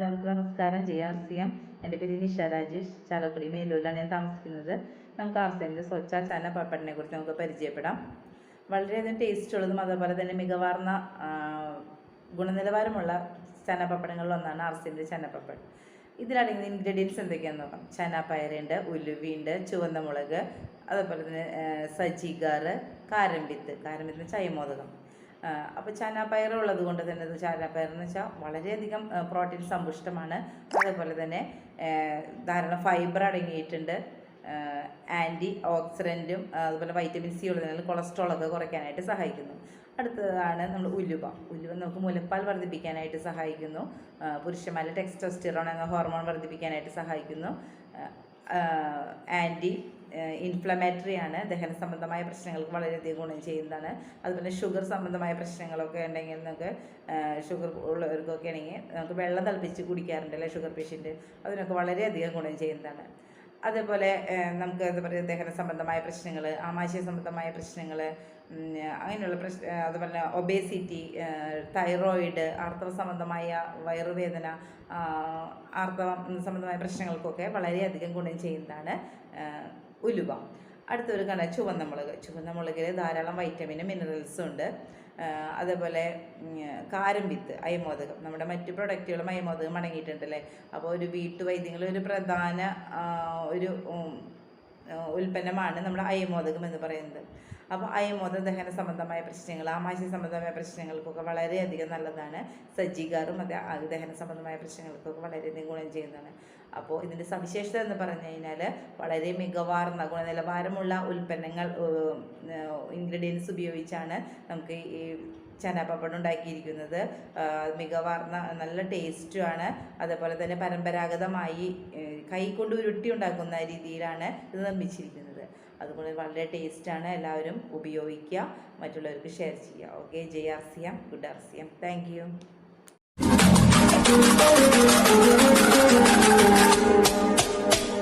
എല്ലാവർക്കും നമസ്കാരം. J R C M. എന്റെ പേര് നിഷ രാജേഷ്. ചാലക്കുടി മേലൂരിലാണ് ഞാൻ താമസിക്കുന്നത്. നമുക്ക് ആർ സി സ്വച്ഛ ചാന പപ്പടിനെ കുറിച്ച് നമുക്ക് പരിചയപ്പെടാം. വളരെയധികം ടേസ്റ്റ് ഉള്ളതും അതേപോലെ തന്നെ മികവാർന്ന ഗുണനിലവാരമുള്ള ചനപ്പപ്പടങ്ങളിൽ ഒന്നാണ് ആർ സി എമ്മിന്റെ ചനപ്പപ്പട് ഇതിലടങ്ങുന്ന ഇൻഗ്രീഡിയൻസ് എന്തൊക്കെയാണെന്ന് നോക്കാം. ചനാപ്പയറുണ്ട് ഉലുവിയുണ്ട് ചുവന്ന മുളക് അതേപോലെ തന്നെ ആ, കാരംവിത്ത് കാരംവിത്തിന് ചൈമോദകം അപ്പോൾ ചനാപ്പയർ ഉള്ളത് കൊണ്ട് തന്നെ ചാനാപ്പയർ എന്ന് വെച്ചാൽ വളരെയധികം പ്രോട്ടീൻ സമ്പുഷ്ടമാണ്. അതേപോലെ തന്നെ ധാരാളം ഫൈബർ അടങ്ങിയിട്ടുണ്ട്. ആന്റി ഓക്സിഡന്റും അതുപോലെ വൈറ്റമിൻ സി ഉള്ളതിനാൽ കൊളസ്ട്രോളൊക്കെ കുറയ്ക്കാനായിട്ട് സഹായിക്കുന്നു. അടുത്തതാണ് നമ്മൾ ഉലുവ. ഉലുവ നമുക്ക് മുലപ്പാൽ വർദ്ധിപ്പിക്കാനായിട്ട് സഹായിക്കുന്നു. പുരുഷന്മാരെ ടെക്സ്റ്റോസ്റ്റിറോൺ എന്ന ഹോർമോൺ വർദ്ധിപ്പിക്കാനായിട്ട് സഹായിക്കുന്നു. ആന്റി ഇൻഫ്ലമേറ്ററി ആണ്. ദഹന സംബന്ധമായ പ്രശ്നങ്ങൾക്ക് വളരെയധികം ഗുണം ചെയ്യുന്നതാണ്. അതുപോലെ ഷുഗർ സംബന്ധമായ പ്രശ്നങ്ങളൊക്കെ ഉണ്ടെങ്കിൽ നമുക്ക് ഷുഗർ ഉള്ളവർക്കൊക്കെ ആണെങ്കിൽ നമുക്ക് വെള്ളം തിളപ്പിച്ച് കുടിക്കാറുണ്ടല്ലേ ഷുഗർ പേഷ്യന്റ് അതിനൊക്കെ വളരെയധികം ഗുണം ചെയ്യുന്നതാണ്. അതേപോലെ നമുക്ക് എന്താ പറയുക ദഹന സംബന്ധമായ പ്രശ്നങ്ങൾ ആമാശയ സംബന്ധമായ പ്രശ്നങ്ങൾ അങ്ങനെയുള്ള പ്രശ്ന അതുപോലെ ഒബേസിറ്റി തൈറോയിഡ് ആർത്തവ സംബന്ധമായ വയറുവേദന ആർത്തവ സംബന്ധമായ പ്രശ്നങ്ങൾക്കൊക്കെ വളരെയധികം ഗുണം ചെയ്യുന്നതാണ് ഉലുവ. അടുത്തൊരു കണ ചുവന്ന മുളക്. ചുവന്ന മുളകിൽ ധാരാളം വൈറ്റമിനും മിനറൽസും ഉണ്ട്. അതേപോലെ കാരം വിത്ത് അയമോദകം. നമ്മുടെ മറ്റു പ്രൊഡക്റ്റുകളും അയമോദകം അടങ്ങിയിട്ടുണ്ടല്ലേ? അപ്പോൾ ഒരു വീട്ടുവൈദ്യങ്ങളിൽ ഒരു പ്രധാന ഒരു ഉൽപ്പന്നമാണ് നമ്മുടെ അയമോദകം എന്ന് പറയുന്നത്. അപ്പോൾ അയമോദ ദഹന സംബന്ധമായ പ്രശ്നങ്ങൾ ആമാശയ സംബന്ധമായ പ്രശ്നങ്ങൾക്കൊക്കെ വളരെയധികം നല്ലതാണ്. സജ്ജീകാറും അത് ദഹന സംബന്ധമായ പ്രശ്നങ്ങൾക്കൊക്കെ വളരെയധികം ഗുണം ചെയ്യുന്നതാണ്. അപ്പോൾ ഇതിന്റെ സവിശേഷത എന്ന് പറഞ്ഞു കഴിഞ്ഞാൽ വളരെ മികവാർന്ന ഗുണനിലവാരമുള്ള ഉൽപ്പന്നങ്ങൾ ഇൻഗ്രീഡിയൻസ് ഉപയോഗിച്ചാണ് നമുക്ക് ഈ ചനാപ്പപ്പടം ഉണ്ടാക്കിയിരിക്കുന്നത്. മികവാർന്ന നല്ല ടേസ്റ്റുമാണ്. അതേപോലെ തന്നെ പരമ്പരാഗതമായി കൈകൊണ്ട് ഉരുട്ടി ഉണ്ടാക്കുന്ന രീതിയിലാണ് ഇത് നിർമ്മിച്ചിരിക്കുന്നത്. അതുപോലെ വളരെ ടേസ്റ്റാണ്. എല്ലാവരും ഉപയോഗിക്കുക. മറ്റുള്ളവർക്ക് ഷെയർ ചെയ്യുക. Okay J R C good R C thank you.